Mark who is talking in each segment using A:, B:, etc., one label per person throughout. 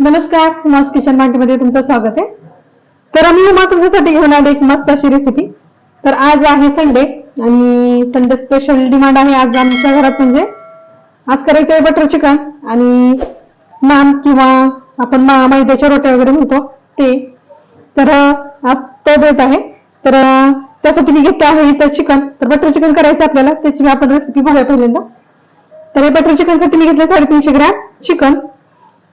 A: नमस्कार मस्त किचनमध्ये तुमचं स्वागत आहे. तर आम्ही मग तुमच्यासाठी घेऊन आले एक मस्त अशी रेसिपी तर आज आहे संडे आणि संडे स्पेशल डिमांड आहे आज आमच्या घरात म्हणजे. आज करायचं आहे बटर चिकन आणि नान किंवा आपण मा- मैद्याच्या रोट्या वगैरे म्हणतो ते. तर आज तो देत आहे. तर त्यासाठी मी घेते आहे इथं चिकन तर बटर चिकन करायचं आपल्याला त्याची आपण रेसिपी बघूया पहिल्यांदा. तर हे बटर चिकनसाठी मी घेतलं साडेतीनशे ग्रॅम चिकन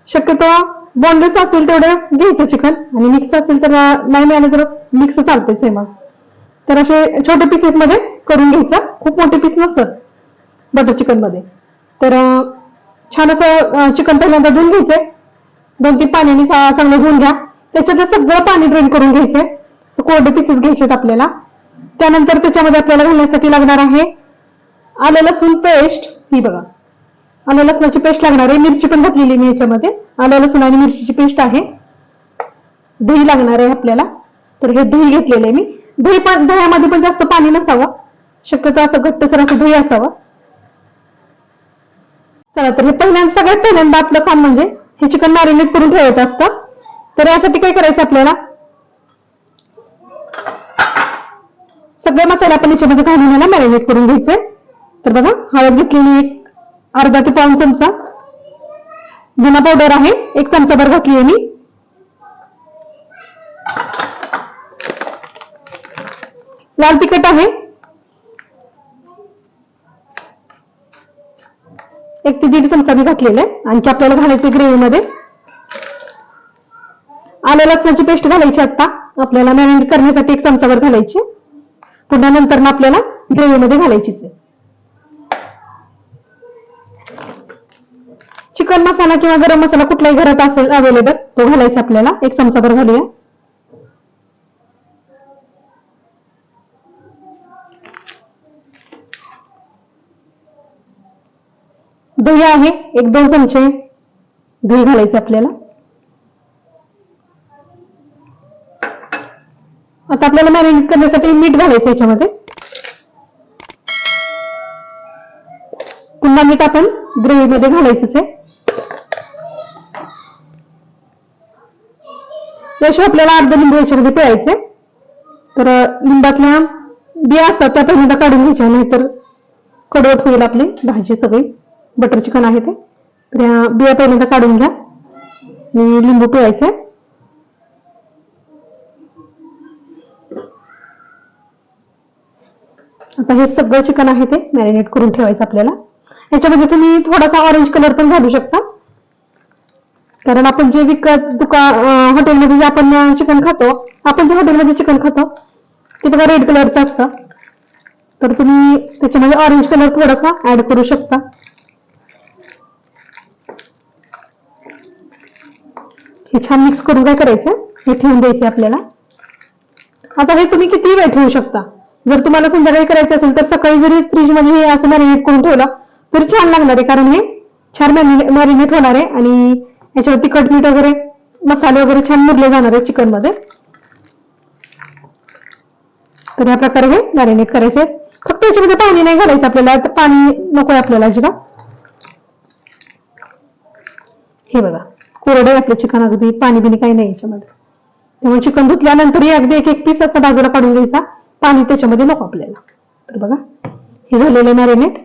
A: शक्यतो बोनलेस असेल तेवढं घ्यायचं चिकन. आणि मिक्स असेल तर नाही मिळालं तर मिक्स चालतेच आहे मग तर असे छोटे पीसेस मध्ये करून घ्यायचं. खूप मोठे पीस नसतात बटर चिकनमध्ये. तर छान असं चिकन पहिल्यांदा धुवून घ्यायचंय. दोन तीन पाण्याने चांगलं धुवून घ्या. त्याच्यात सगळं पाणी ड्रेन करून घ्यायचंय. कोरडे पीसेस घ्यायचे आपल्याला. त्यानंतर त्याच्यामध्ये आपल्याला घालण्यासाठी लागणार आहे आलं लसूण पेस्ट ही बघा. आलं लसणाची पेस्ट लागणार आहे. मिरची पण घातलेली मी याच्यामध्ये. आलं लसूण आणि मिरचीची पेस्ट आहे. दही लागणार आहे आपल्याला. तर हे दही घेतलेलं आहे मी. दही पण दह्यामध्ये पण जास्त पाणी नसावं. शक्यतो असं घट्टसर असं दही असावं. चला तर हे पहिल्यांदा सगळ्यात पहिल्यांदा आपलं काम म्हणजे हे चिकन मॅरिनेट करून ठेवायचं असतं. तर यासाठी काय करायचं आपल्याला? सगळे मसाले आपण याच्यामध्ये घालून मॅरिनेट करून घ्यायचे. तर बघा हळद घेतलेली एक अर्धा ते पाऊन चमचा धना पावडर आहे. एक चमचाभर घातली आहे मी. लाल तिखट आहे. एक ते दीड चमचा मी घातलेला आहे. आणखी आपल्याला घालायचे ग्रेव्हीमध्ये मध्ये. आलं लसणाची पेस्ट घालायची आता. आपल्याला मॅरिनेट करण्यासाठी एक चमचाभर घालायची. पुन्हा नंतर ना आपल्याला ग्रेव्हीमध्ये घालायचीच आहे. चिकन मसाला किंवा गरम मसाला कुठल्याही घरात असेल अवेलेबल तो घालायचा आपल्याला. एक चमचाभर घालूया. दही आहे एक दोन चमचे दही घालायचे आपल्याला. आता आपल्याला मॅरिनेट करण्यासाठी मीठ घालायचं याच्यामध्ये. पुन्हा मीठ आपण ग्रेव्हीमध्ये घालायचंच आहे. याशिवाय आपल्याला अर्ध लिंबू याच्यामध्ये पिळायचे तर लिंबातल्या बिया असतात त्या पहिल्यांदा काढून घ्यायच्या नाहीतर कडवट होईल आपली भाजी सगळी. बटर चिकन आहे ते. तर या बिया पहिल्यांदा काढून घ्या. आणि लिंबू पिवायचे आता हे सगळं चिकन आहे ते मॅरिनेट करून ठेवायचं आपल्याला. याच्यामध्ये तुम्ही थोडासा ऑरेंज कलर पण घालू शकता. कारण आपण जे विकत दुकान हॉटेलमध्ये जे आपण चिकन खातो आपण जे हॉटेलमध्ये चिकन खातो ते बघा रेड कलरचं असतं. तर तुम्ही त्याच्यामध्ये ऑरेंज कलर थोडासा ऍड करू शकता. हे छान मिक्स करून काय करायचं हे ठेवून द्यायचे आपल्याला. आता हे तुम्ही किती वेळ ठेवू शकता? जर तुम्हाला संध्याकाळी करायचं असेल तर सकाळी जरी फ्रीजमध्ये हे असं मॅरिनेट करून ठेवलं तरी छान लागणार आहे कारण हे छान मॅरिनेट होणार आहे आणि याच्यावर तिखट मीठ वगैरे मसाले वगैरे छान मुरले जाणार आहे चिकनमध्ये. तर या प्रकारे हे मॅरिनेट करायचे फक्त याच्यामध्ये पाणी नाही घालायचं आपल्याला तर पाणी नको आहे आपल्याला अजिबात. हे बघा कोरडं आहे आपलं चिकन अगदी पाणी बिनी काही नाही याच्यामध्ये. त्यामुळे चिकन धुतल्यानंतरही अगदी एक एक पीस असा बाजूला काढून घ्यायचा. पाणी त्याच्यामध्ये नको आपल्याला. तर बघा हे झालेलं मॅरिनेट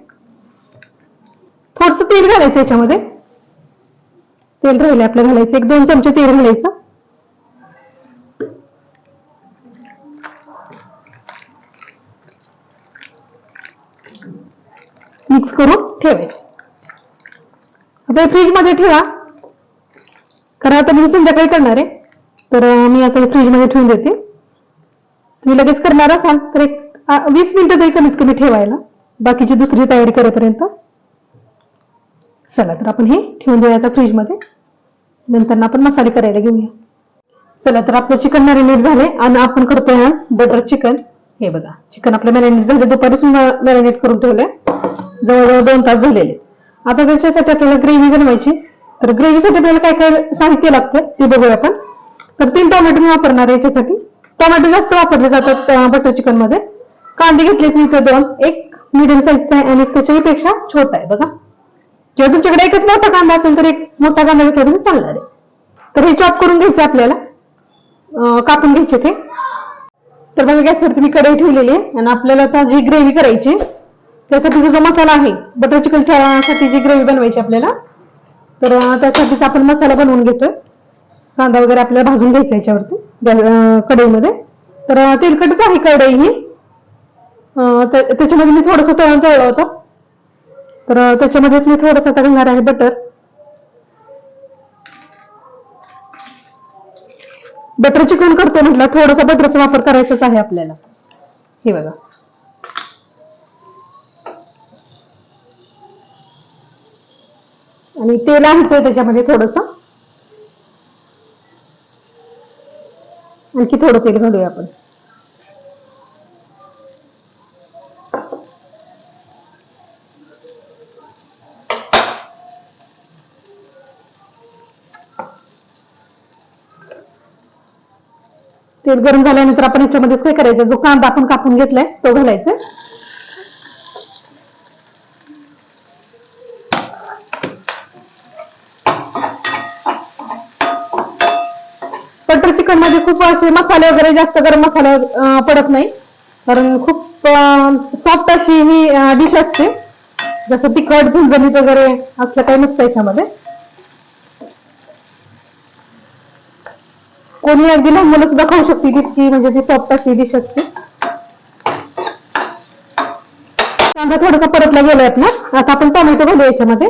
A: थोडस तेल घालायचं याच्यामध्ये. तेल राहिले आपलं घालायचं. एक दोन चमचे तेल घालायचं. मिक्स करून ठेवायचं. आता फ्रीजमध्ये ठेवा. कारण आता मी संध्याकाळी करणार आहे. तर मी आता फ्रीजमध्ये ठेवून देते. तुम्ही लगेच करणार असाल तर एक वीस मिनिटं तरी कमीत कमी ठेवायला. बाकीची दुसरी तयारी करेपर्यंत. चला तर आपण हे ठेवून देऊया आता फ्रीजमध्ये नंतर आपण मसाले करायला घेऊया. चला तर आपलं चिकन मॅरिनेट झाले आणि आपण करतोय आज बटर चिकन हे बघा चिकन आपलं मॅरिनेट झाले दुपारीच मॅरिनेट करून ठेवलंय. जवळजवळ दोन तास झालेले. आता त्याच्यासाठी आपल्याला ग्रेव्ही बनवायची. तर ग्रेव्हीसाठी आपल्याला काय काय साहित्य लागतं ते बघूया आपण. तर तीन टोमॅटो मी वापरणार आहे याच्यासाठी. टोमॅटो जास्त वापरले जातात बटर चिकनमध्ये. कांदे घेतले मी दोन. एक मिडियम साईजचा आहे आणि त्याच्याही पेक्षा छोटा आहे बघा. किंवा तुमच्याकडे एकच मोठा कांदा असेल तर एक मोठा कांदा घेतला तरी चालणार आहे. तर हे चॉप करून घ्यायचं आपल्याला. कापून घ्यायचे ते. तर बघा गॅसवरती मी कढई ठेवलेली आहे आणि आपल्याला आता जी ग्रेव्ही करायची त्यासाठी जो मसाला आहे बटर चिकनसाठी जी ग्रेव्ही बनवायची आपल्याला तर त्यासाठीच आपण मसाला बनवून घेतोय. कांदा वगैरे आपल्याला भाजून घ्यायचा याच्यावरती कढईमध्ये. तर तेलकटच आहे कढई ही. त्याच्यामध्ये मी थोडंसं तळण तळलं होतं. तर त्याच्यामध्येच मी थोडंसं आता घालणार आहे बटर बटर चिकन करतो म्हटलं थोडासा बटरचा वापर करायचाच आहे आपल्याला. हे बघा. आणि तेल आहे त्याच्यामध्ये थोडस. आणखी थोडं तेल घालूया आपण. तेल गरम झाल्यानंतर आपण याच्यामध्येच काय करायचं. जो कांदा आपण कापून घेतलाय तो घालायचा. बटर चिकनमध्ये खूप असे मसाले वगैरे जास्त गरम मसाला पडत नाही. कारण खूप सॉफ्ट अशी ही डिश असते. जसं तिखट झणझणीत वगैरे असलं काही नसतं याच्यामध्ये. कोणी अगदी लहान मुलं सुद्धा खाऊ शकते तितकी म्हणजे ती सॉफ्ट अशी डिश असते. कांदा थोडासा परतला गेलाय ना? आता आपण टोमॅटो घालू याच्यामध्ये.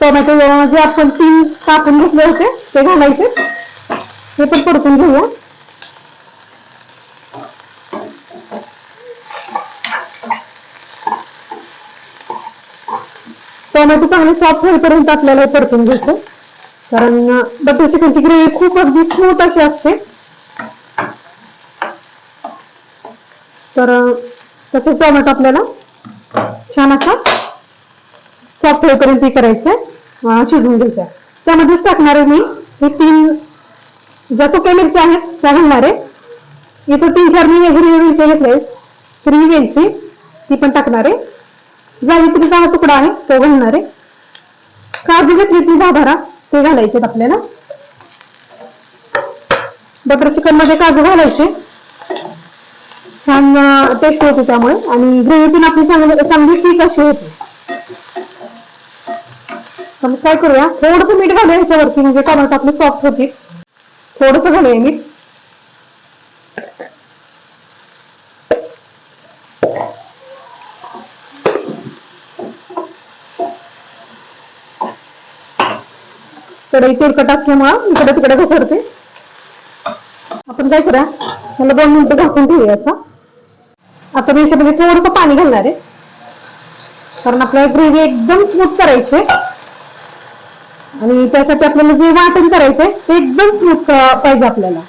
A: टोमॅटो जे आपण तीन कापून घेतले होते ते घालायचे. हे पण परतून घेऊया. टोमॅटो चांगले सॉफ्ट होईपर्यंत आपल्याला परतून घ्यायचं कारण बटर चिकनची ग्रेव्ही खूप अगदी स्मूथ अशी असते तर तसे टोमॅटो आपल्याला छान असा सॉफ्ट होईपर्यंत हे करायचं शिजवून त्यामध्येच टाकणार आहे मी हे तीन, ज्या सुक्या आहेत, त्या घालणार. आहे इथं तीन, चार मी हिरवी मिरच्या घेतल्या हिरवी वेलची, ती पण टाकणार. आहे जायत्रीचा हा तुकडा आहे तो घालणार. आहे काजू घेतली ती दहा बारा. ते घालायचे आपल्याला. बटर चिकनमध्ये काजू घालायचे. छान टेस्ट होते त्यामुळे. आणि ग्रेव्ही पण आपली चांगली चांगली ठीक अशी होती. मग काय करूया? थोडस मीठ घालूया याच्यावरती म्हणजे टमाटर आपली सॉफ्ट होती. थोडस घालूया मीठ. कढई तेलकट असल्यामुळं इकडे तिकडे घसरते आपण काय करा मला दोन मिनिटं झाकून ठेवूया असं. आता मी याच्यामध्ये थोडंसं पाणी घालणार आहे. कारण आपल्याला ग्रेव्ही एकदम स्मूथ करायची आहे. आणि त्यासाठी आपल्याला जे वाटण करायचंय ते एकदम स्मूथ पाहिजे आपल्याला.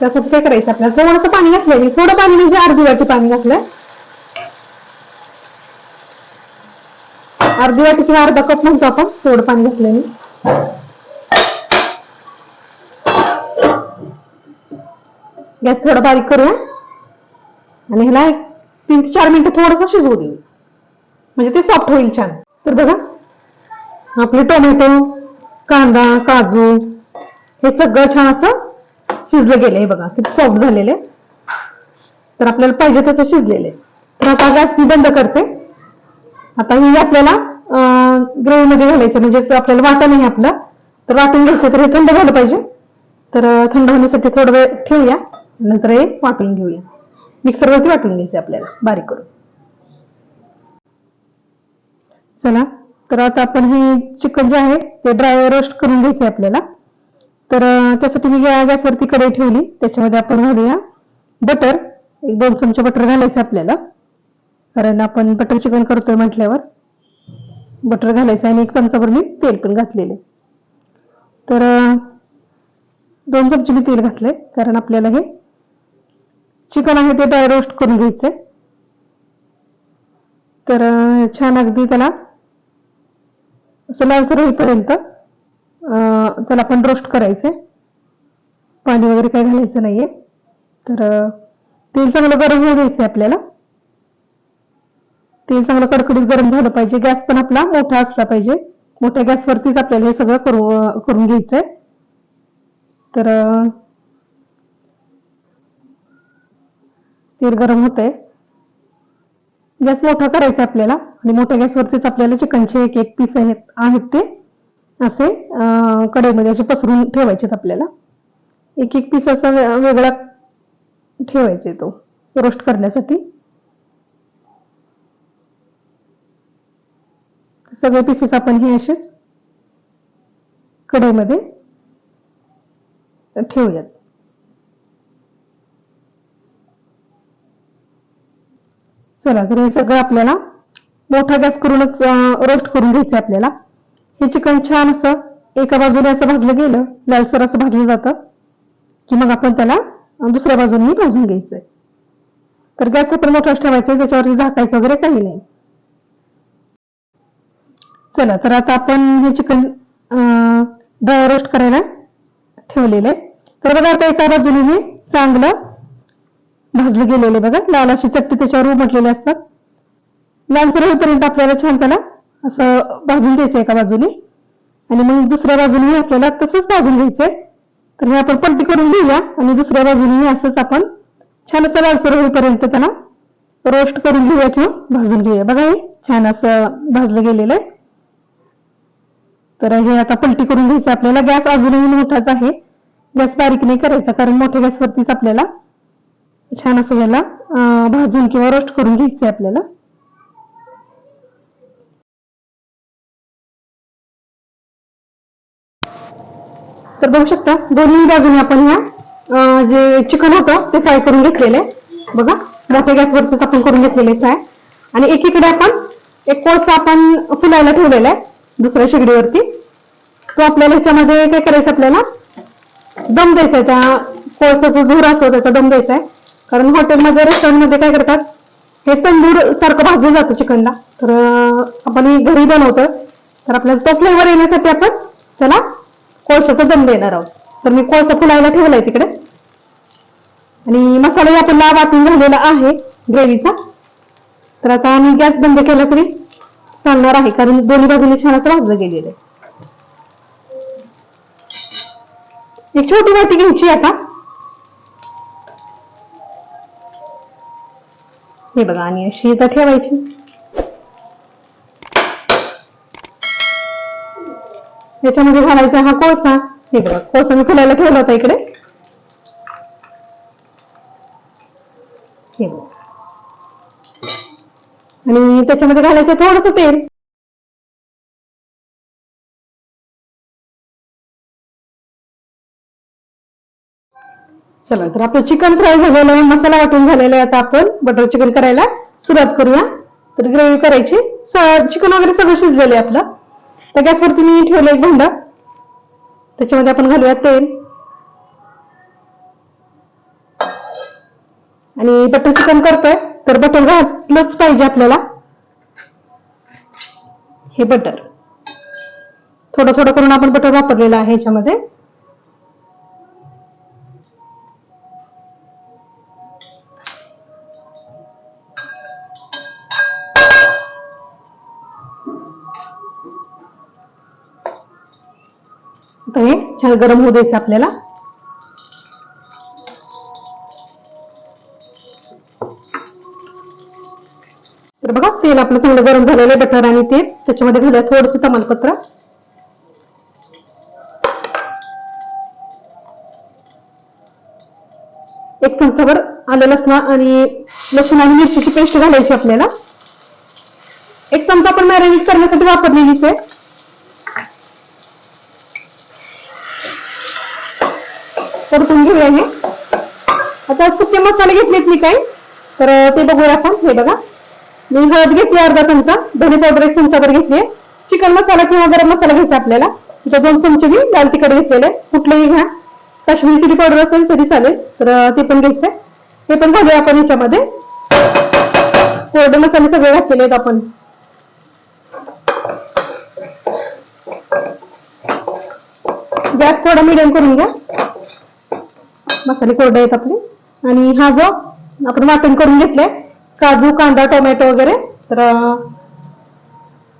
A: त्यासाठी काय करायचं? आपल्याला थोडंसं पाणी घातलंय. थोडं पाणी म्हणजे अर्धी वाटी पाणी घातलंय. अर्धी वाटी किंवा अर्धा कप म्हणतो आपण थोडं पाणी घातलंय मी. गॅस थोडा बारीक करूया. आणि ह्याला एक तीन ते चार मिनिटं थोडस शिजवू देऊ. म्हणजे ते सॉफ्ट होईल छान. तर बघा आपले टोमॅटो कांदा काजू हे सगळं छान असं शिजलं गेलंय बघा किती सॉफ्ट झालेले. तर आपल्याला पाहिजे तसं शिजलेले. तर आता गॅस मी बंद करते. आता ही आपल्याला ग्रेव्ही घालायचं म्हणजे आपल्याला वाटा नाही आपलं. तर वाटून घ्यायचं तर हे थंड झालं पाहिजे. तर थंड होण्यासाठी थोडं वेळ ठेवूया. नंतर हे वाटून घेऊया. मिक्सरवरती वाटून घ्यायचं आपल्याला बारीक करून. चला तर आता आपण हे चिकन जे आहे ते ड्राय रोस्ट करून घ्यायचे आपल्याला. तर त्यासाठी मी गॅसवरती कढई ठेवली. त्याच्यामध्ये आपण घालूया बटर. एक दोन चमचे बटर घालायचं आपल्याला. कारण आपण बटर चिकन करतोय म्हटल्यावर. बटर घालायचं आणि एक चमचाभर मी तेल पण घातलेले तर दोन चमचे मी तेल घातले कारण आपल्याला हे चिकन आहे ते ड्राय रोस्ट करून घ्यायचंय तर छान अगदी त्याला असं लालसर होईपर्यंत त्याला आपण रोस्ट करायचंय पाणी वगैरे काही घालायचं नाहीये. तर तेल चांगलं गरम होऊ द्यायचंय आपल्याला. तेल चांगलं कडकडीत गरम झालं पाहिजे. गॅस पण आपला मोठा असला पाहिजे. मोठ्या गॅसवरतीच आपल्याला हे सगळं करू करून घ्यायचंय. तर तेल गरम होतंय. गॅस मोठा करायचा आपल्याला. आणि मोठ्या गॅसवरतीच आपल्याला चिकनचे एक एक पीस आहेत आहेत ते. असे कढईमध्ये असे पसरून ठेवायचे आपल्याला. एक एक पीस असा वेगळा ठेवायचे तो. रोस्ट करण्यासाठी. सगळे पीसेस आपण हे असेच कढईमध्ये ठेवूयात. चला तर हे सगळं आपल्याला मोठा गॅस करूनच रोस्ट करून घ्यायचं आहे आपल्याला. हे चिकन छान असं एका बाजूने असं भाजलं गेलं लालसर असं भाजलं जातं की मग आपण त्याला दुसऱ्या बाजूने भाजून घ्यायचंय. तर गॅस आपण मोठाच ठेवायचा त्याच्यावरती झाकायचं वगैरे काही नाही. चला तर आता आपण हे चिकन ड्राय रोस्ट करायला ठेवलेलं. आहे तर बघा आता एका बाजूने हे चांगलं भाजलं गेलेलं आहे बघा. लाल अशी चट्टी त्याच्यावर उमटलेले असतात. लालसर होईपर्यंत आपल्याला छान त्याला असं भाजून द्यायचं एका बाजूने. आणि मग दुसऱ्या बाजूने आपल्याला तसंच भाजून घ्यायचंय. तर हे आपण पलटी करून घेऊया आणि दुसऱ्या बाजूने असंच आपण छान असं लालसर होईपर्यंत त्याला रोस्ट करून घेऊया किंवा भाजून घेऊया. बघा हे छान असं भाजलं गेलेलं आहे. तर हे आता पलटी करून घ्यायचं आपल्याला. गॅस अजूनही मोठाच आहे. गॅस बारीक नाही करायचा कारण मोठ्या गॅसवरतीच आपल्याला छान असं याला भाजून किंवा रोस्ट करून घ्यायचं आपल्याला. तर बघू शकता दोन्ही बाजूने आपण ह्या जे चिकन होतं ते फ्राय करून घेतलेलं आहे. बघा मोठ्या गॅसवरतीच आपण करून घेतलेले फ्राय आणि एकीकडे आपण एक कोळसा आपण फुलायला ठेवलेला आहे. दुसऱ्या शेगडीवरती. तो आपल्याला ह्याच्यामध्ये काय करायचं आपल्याला? दम द्यायचा आहे त्या कोळसाचा धूर असतो त्याचा दम द्यायचा आहे कारण हॉटेलमध्ये रेस्टॉरंटमध्ये काय करतात? हे तंदूर सारखं भाजलं जातं चिकनला. तर आपण हे घरी बनवतो तर आपल्याला तो फ्लेवर येण्यासाठी आपण त्याला कोळशाचा दम देणार आहोत. तर मी कोळसा फुलायला ठेवलाय तिकडे. आणि मसालाही आपल्याला वाटून झालेला आहे ग्रेव्हीचा. तर आता आम्ही गॅस बंद केला तरी चालणार आहे कारण दोन्ही बाजूने छान असं भाजलं गेलेलं आहे. एक छोटी वाटी घ्यायची आता. हे बघा आणि अशी इथं ठेवायची. याच्यामध्ये घालायचा हा कोळसा. हे बघा कोळसा मी फुलायला ठेवला होता इकडे. आणि त्याच्यामध्ये घालायचं थोडस तेल. चला तर आपलं चिकन फ्राय झालेलं आहे. मसाला वाटून झालेला आहे आता आपण. बटर चिकन करायला सुरुवात करूया. तर ग्रेव्ही करायची. चिकन वगैरे सगळं शिजलेलं आहे आपलं. तर गॅसवरती मी ठेवलं एक भांड. त्याच्यामध्ये आपण घालूया तेल. आणि बटर चिकन करतोय. तर बटर घातलंच पाहिजे आपल्याला. हे बटर. थोडं थोडं करून आपण बटर वापरलेलं आहे ह्याच्यामध्ये. हे छान गरम होऊ द्यायचं आपल्याला. तेल आपलं चांगलं गरम झालेलं आहे बटर आणि तेल. त्याच्यामध्ये घालूया थोडस तमालपत्र. एक चमचाभर आलं लसण आणि लसूण आणि मिरचीची पेस्ट घालायची आपल्याला. एक चमचा आपण मॅरिनेट करण्यासाठी वापरलेलीच आहे. परतून घेऊया हे. आता सुके मसाले घेतलेत मी काही. तर ते बघूया आपण. हे बघा. मी हळद घेतली अर्धा चमचा. धने पावडर एक चमचाभर घेतली. चिकन मसाला किंवा गरम मसाला घ्यायचा आपल्याला. तिथं दोन चमचे मी लाल तिखट घेतलेले कुठलेही घ्या. काश्मीरी चिली पावडर असेल तरी चालेल तर ते पण घ्यायचंय ते पण घालूया आपण याच्यामध्ये. कोरडे मसाले सगळे घातलेले आहेत आपण. गॅस थोडा मिडियम करून घ्या. मसाले कोरडे आहेत आपले. आणि हा जो आपण वाटण करून घेतलाय काजू कांदा टोमॅटो वगैरे. तर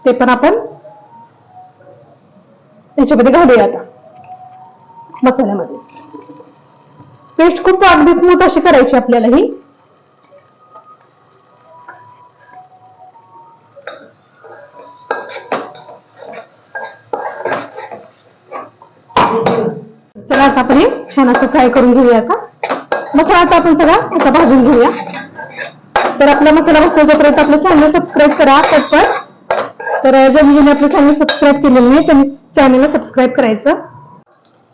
A: ते पण आपण त्याच्यामध्ये घालूया आता. मसाल्यामध्ये. पेस्ट खूप अगदी स्मूथ अशी करायची आपल्याला ही. चला आता आपण हे छान असं फ्राय करून घेऊया आता. मसाला आता आपण सगळा असा भाजून घेऊया. तर आपला मसाला भाजतो जोपर्यंत आपलं चॅनल सबस्क्राईब करा पटपट. तर ज्यांनी ज्यांनी आपलं चॅनल सबस्क्राईब केलेलं नाही त्यांनी चॅनलला सबस्क्राईब करायचं.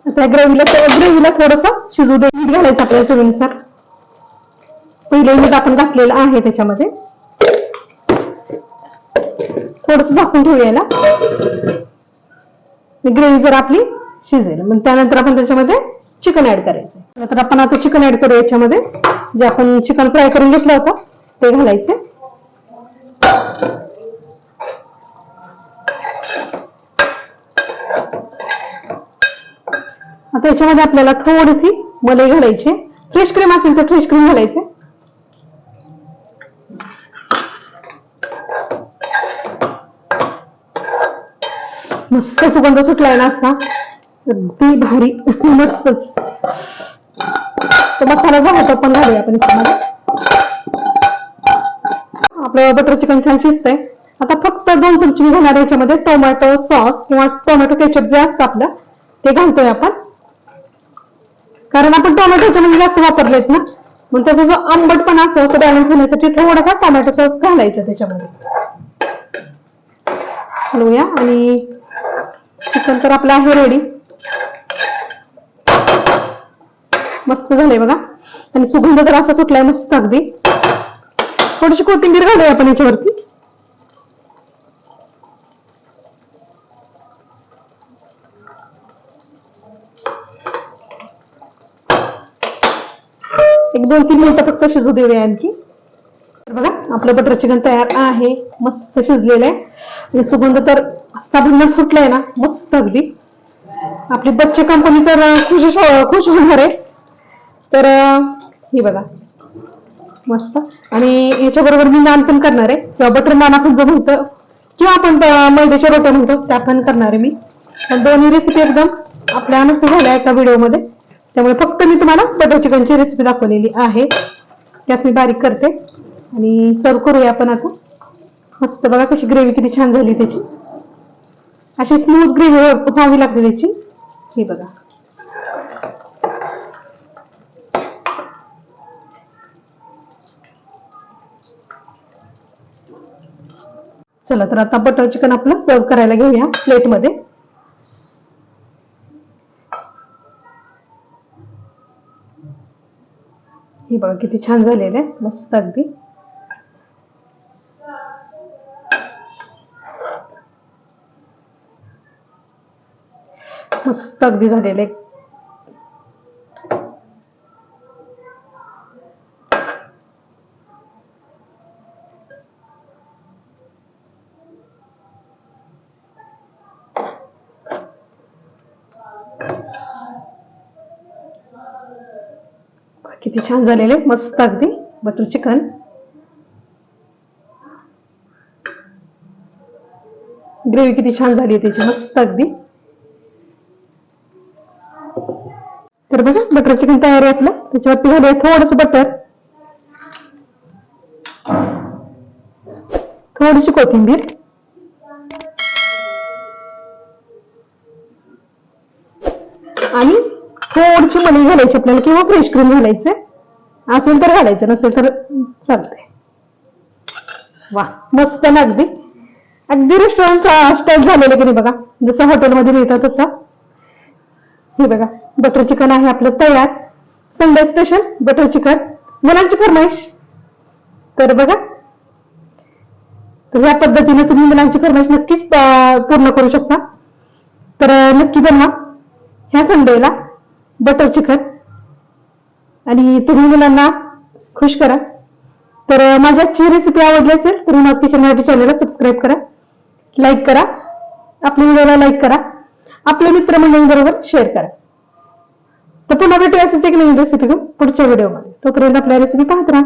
A: आता ग्रेव्हीला ग्रेव्हीला थोडस शिजू दे मीठ घालायचं आपल्या चवीनुसार. पहिले मीठ आपण घातलेलं आहे त्याच्यामध्ये. थोडस झाकून ठेवूयाला. ग्रेव्ही जर आपली शिजेल मग त्यानंतर आपण त्याच्यामध्ये चिकन ऍड करायचं. तर आपण आता चिकन ऍड करू याच्यामध्ये. जे आपण चिकन फ्राय करून घेतलं होतं. ते घालायचे. आता याच्यामध्ये आपल्याला थोडीशी मलई घालायची. फ्रेश क्रीम असेल तर फ्रेश क्रीम घालायचे. मस्त सुगंध सुटलाय ना असा. अगदी भारी मस्तच. तो मसाला झाला होता पण घालूया आपण याच्यामध्ये. आपलं बटर चिकन छान शिजतंय. आता फक्त दोन चमचे मी घालणार याच्यामध्ये टोमॅटो सॉस किंवा टोमॅटो केचप जे असतं आपलं ते घालतोय आपण. कारण आपण टोमॅटो याच्यामध्ये म्हणजे जास्त वापरलेत ना. मग त्याचा जो आंबटपणा असतो तो बॅलन्स होण्यासाठी थोडासा टोमॅटो सॉस घालायचा त्याच्यामध्ये. हलवूया आणि चिकन तर आपलं आहे रेडी मस्त झालंय बघा. आणि सुगंध तर असा सुटलाय मस्त अगदी. थोडीशी कोथिंबीर घालूया आपण याच्यावरती. एक दोन तीन मिनिटं फक्त शिजू देऊया आणखी. तर बघा आपलं बटर चिकन तयार आहे मस्त शिजलेलं आहे. आणि सुगंध तर असा भन्नाट सुटलाय ना मस्त अगदी. आपली बच्चे कंपनी तर खुश खुश होणार आहे. तर हे बघा. मस्त. आणि याच्याबरोबर मी नान पण करणार आहे. किंवा बटर नान आपण जो म्हणतो किंवा आपण मैद्याच्या रोट्या म्हणतो त्या पण करणार आहे मी. पण दोन्ही रेसिपी एकदम आपल्या मस्त झाल्या एका व्हिडिओमध्ये त्यामुळे फक्त मी तुम्हाला बटर चिकनची रेसिपी दाखवलेली आहे. त्यात मी बारीक करते. आणि सर्व करूया आपण आता. मस्त बघा कशी ग्रेव्ही किती छान झाली त्याची. अशी स्मूथ ग्रेव्ही व्हावी लागते त्याची. हे बघा. चला तर आता बटर चिकन आपलं सर्व करायला घेऊया प्लेटमध्ये हे बघा किती छान झालेलं आहे. मस्त अगदी. मस्त अगदी झालेलं आहे किती छान झालेले मस्त अगदी. Butter chicken. ग्रेव्ही किती छान झाली आहे त्याची. मस्त अगदी. तर बघा बटर चिकन तयार आहे आपलं. त्याच्यावरती झालंय थोडस बटर. थोडीशी कोथिंबीर. आणि थोडीशी मनी घालायची आपल्याला किंवा फ्रेश क्रीम घालायचं असेल तर घालायचं नसेल तर चालतंय. वा मस्त ना अगदी. अगदी रेस्टॉरंट स्टाईल झालेलं की नाही बघा. जसं हॉटेलमध्ये मिळतं तसं. हे बघा बटर चिकन आहे आपलं तयार. संडे स्पेशल बटर चिकन मुलांची फरमाईश. तर बघा. तर या पद्धतीने तुम्ही मुलांची फरमाईश नक्कीच पूर्ण करू शकता. तर नक्की बनवा. ह्या संडेला बटर चिकन आणि तुम्ही मुलांना खुश करा. तर माझ्याची माझी आजची रेसिपी आवडली असेल तर माझ किचन मराठी चॅनलला सबस्क्राईब करा. लाईक करा. आपल्या व्हिडिओला लाईक करा. आपल्या मित्रमंडळींबरोबर शेअर करा. तर पुन्हा भेटू असंच एक नवीन रेसिपी घेऊन पुढच्या व्हिडिओमध्ये तोपर्यंत आपल्या रेसिपी पाहत राहा.